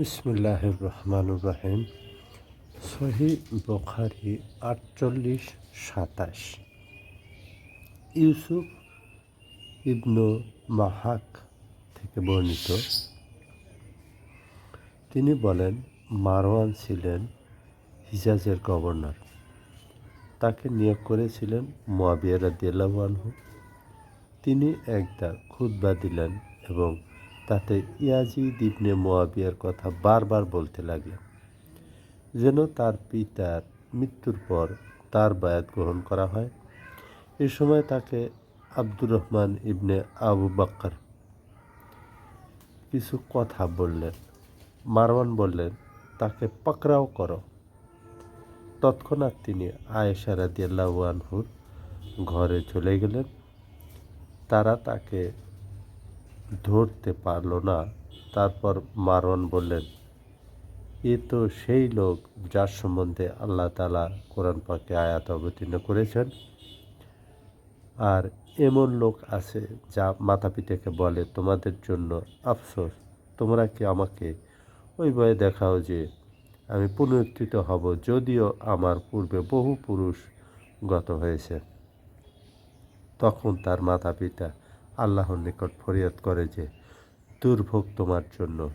বিসমুল্লাহ রহমান রাহিম সহি বখারি আটচল্লিশ, সাতাশ। ইউসুফ ইবনু মাহাক থেকে বর্ণিত। তিনি বলেন, মারওয়ান ছিলেন হিজাজের গভর্নর। তাকে নিয়োগ করেছিলেন মোয়াবিয়া রাদিয়াল্লাহু তিনি একদা খুতবা দিলেন এবং তাতে ইয়াজিদ ইবনে মোয়াবিয়ার কথা বারবার বলতে লাগলেন, যেন তার পিতার মৃত্যুর পর তার বায়াত গ্রহণ করা হয়। এ সময় তাকে আব্দুর রহমান ইবনে আবু বাক্কার কিছু কথা বললেন, মারওয়ান বললেন, তাকে পাকড়াও করো। তৎক্ষণাৎ তিনি আয়েশা রাদিয়াল্লাহু আনহুর ঘরে চলে গেলেন। তারা তাকে ধরতে পারল না। তারপর মারওয়ান বললেন, এ তো সেই লোক যার সম্বন্ধে আল্লাহ তালা কোরআন পাকে আয়াত অবতীর্ণ করেছেন। আর এমন লোক আছে যা মাতা পিতাকে বলে, তোমাদের জন্য আফসোস, তোমরা কি আমাকে ওই বয়ে দেখাও যে আমি পুনরুত্থিত হব যদিও আমার পূর্বে বহু পুরুষ গত হয়েছে? তখন তার মাতা পিতা আল্লাহর নিকট ফরিয়াদ করে যে দুর্ভোগ তোমার জন্য।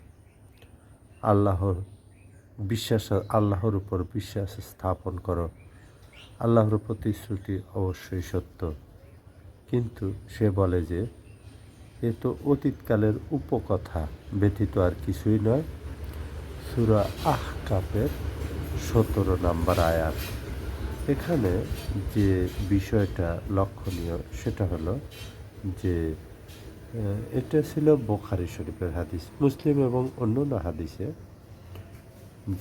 আল্লাহর বিশ্বাস, আল্লাহর উপর বিশ্বাস স্থাপন করো। আল্লাহর প্রতিশ্রুতি অবশ্যই সত্য। কিন্তু সে বলে যে, এ তো অতীতকালের উপকথা, ব্যতীত আর কিছুই নয়। সুরা আহ কাপের সতেরো নাম্বার আয়াত। এখানে যে বিষয়টা লক্ষণীয়, সেটা হলো যে এটা ছিল বোখারি শরীফের হাদিস, মুসলিম এবং অন্যান্য হাদিসে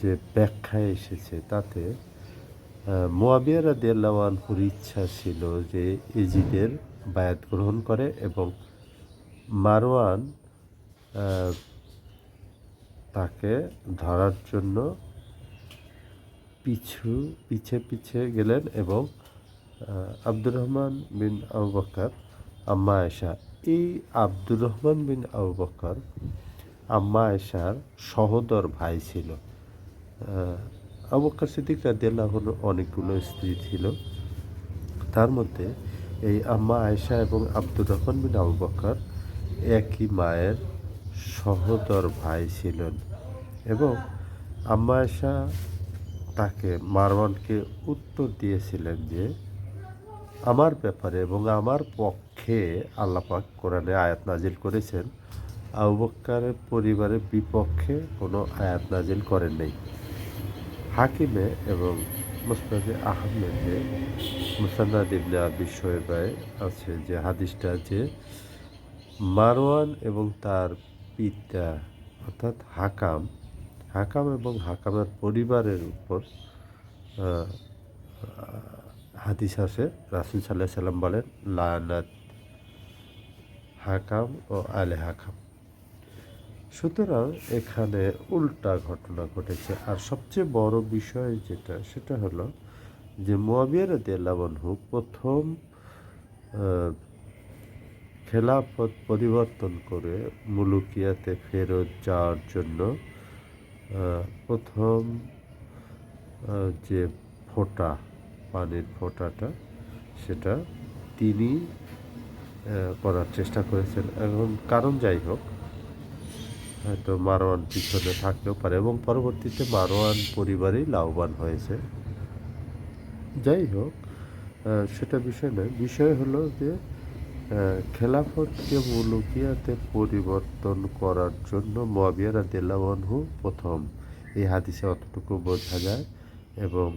যে ব্যাখ্যায় এসেছে তাতে মোয়াবিয়া রাদিয়াল্লাহুর ইচ্ছা ছিল যে এজিদের বায়াত গ্রহণ করে এবং মারওয়ান তাকে ধরার জন্য পিছু, পিছে পিছে গেলেন এবং আব্দুর রহমান বিন আবু বকর আম্মা আয়সা এই আব্দুর রহমান বিন আবু বকর আম্মা আয়সার সহদর ভাই ছিল। আবু বকর সিদ্দিক রাদিয়াল্লাহর অনেকগুলো স্ত্রী ছিল। তার মধ্যে এই আম্মা আয়সা এবং আব্দুর রহমান বিন আবু বকর একই মায়ের সহদর ভাই ছিলেন এবং আম্মা আয়সা তাকে মারওয়ানকে উত্তর দিয়েছিলেন যে, আমার ব্যাপারে এবং আমার পক্ষে আল্লাপাক কোরআনে আয়াত নাজিল করেছেন। আউবক্কারের পরিবারের বিপক্ষে কোনো আয়াত নাজিল করেন নেই। হাকিমে এবং মুস্তাদে আহমেদে মুসান্নাদ ইবনে আবি শোয়েবায় আছে যে হাদিসটা যে মারওয়ান এবং তার পিতা অর্থাৎ হাকাম হাকাম এবং হাকামের পরিবারের উপর হাদিস আছে। রাসুল সাল্লাহ সাল্লাম বলেন, লানাত হাকাম ও আলে হাকাম। সুতরাং এখানে উল্টা ঘটনা ঘটেছে। আর সবচেয়ে বড় বিষয় যেটা, সেটা হলো যে মোয়াবিয়ার দেলাবনহু প্রথম খেলাফত পরিবর্তন করে মুলুকিয়াতে ফেরত যাওয়ার জন্য প্রথম যে ফোঁটা, পানির ফোঁটাটা, সেটা তিনি করার চেষ্টা করেছেন। এখন কারণ যাই হোক, হয়তো মারোয়ান পিছনে থাকতেও পারে এবং পরবর্তীতে মারোয়ান পরিবারই লাভবান হয়েছে। যাই হোক সেটা বিষয় নয়। বিষয় হলো যে খেলাফতকে মুলুকিয়াতে পরিবর্তন করার জন্য মবিয়ারা দেলাওয়ানহু প্রথম এই হাদিসে অতটুকু বোঝা যায় এবং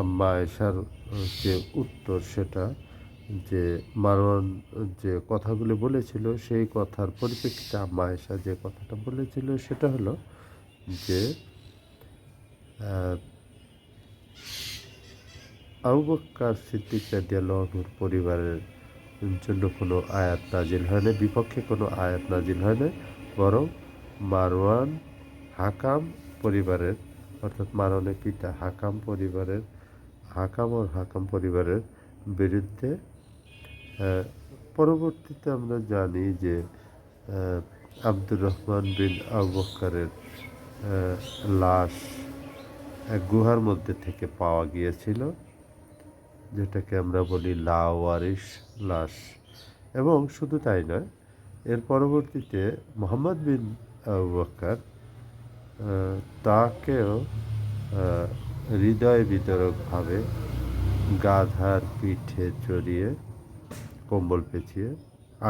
আম্মা এশার যে উত্তর সেটা যে মারওয়ান যে কথাগুলি বলেছিল, সেই কথার পরিপ্রেক্ষিতে আম্মা এশা যে কথাটা বলেছিল, সেটা হলো যে আউবক্কার সিদ্দিক রাদিয়াল্লাহুর পরিবারের জন্য কোনো আয়াত নাজিল হয় না বিপক্ষে কোনো আয়াত নাজিল হয় না বরং মারওয়ান হাকাম পরিবারের, অর্থাৎ মারওয়ানের পিতা হাকাম পরিবারের, হাকাম ও হাকাম পরিবারের বিরুদ্ধে পরবর্তীতে আমরা জানি যে আব্দুর রহমান বিন আবু বক্করের আহ, লাশ এক গুহার মধ্যে থেকে পাওয়া গিয়েছিল যেটাকে আমরা বলি লাওয়ারিশ লাশ। এবং শুধু তাই নয় এর পরবর্তীতে মোহাম্মদ বিন আবু বক্কর আহ, তাকেও হৃদয় বিতরকভাবে গাধার পিঠে চড়িয়ে কম্বল পেঁচিয়ে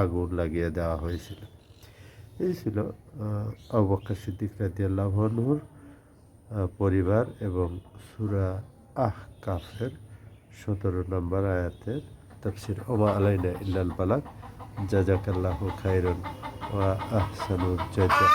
আগুন লাগিয়ে দেওয়া হয়েছিল। এই ছিল বক্কর সিদ্দিক আহ, পরিবার এবং সুরা আহ কাফের সতেরো নম্বর আয়াতের তফসির। ওমা আলাইনা ইল্লাল বালাক জাজাকাল্লাহু খাইরন ওয়া আহসানুল জাজা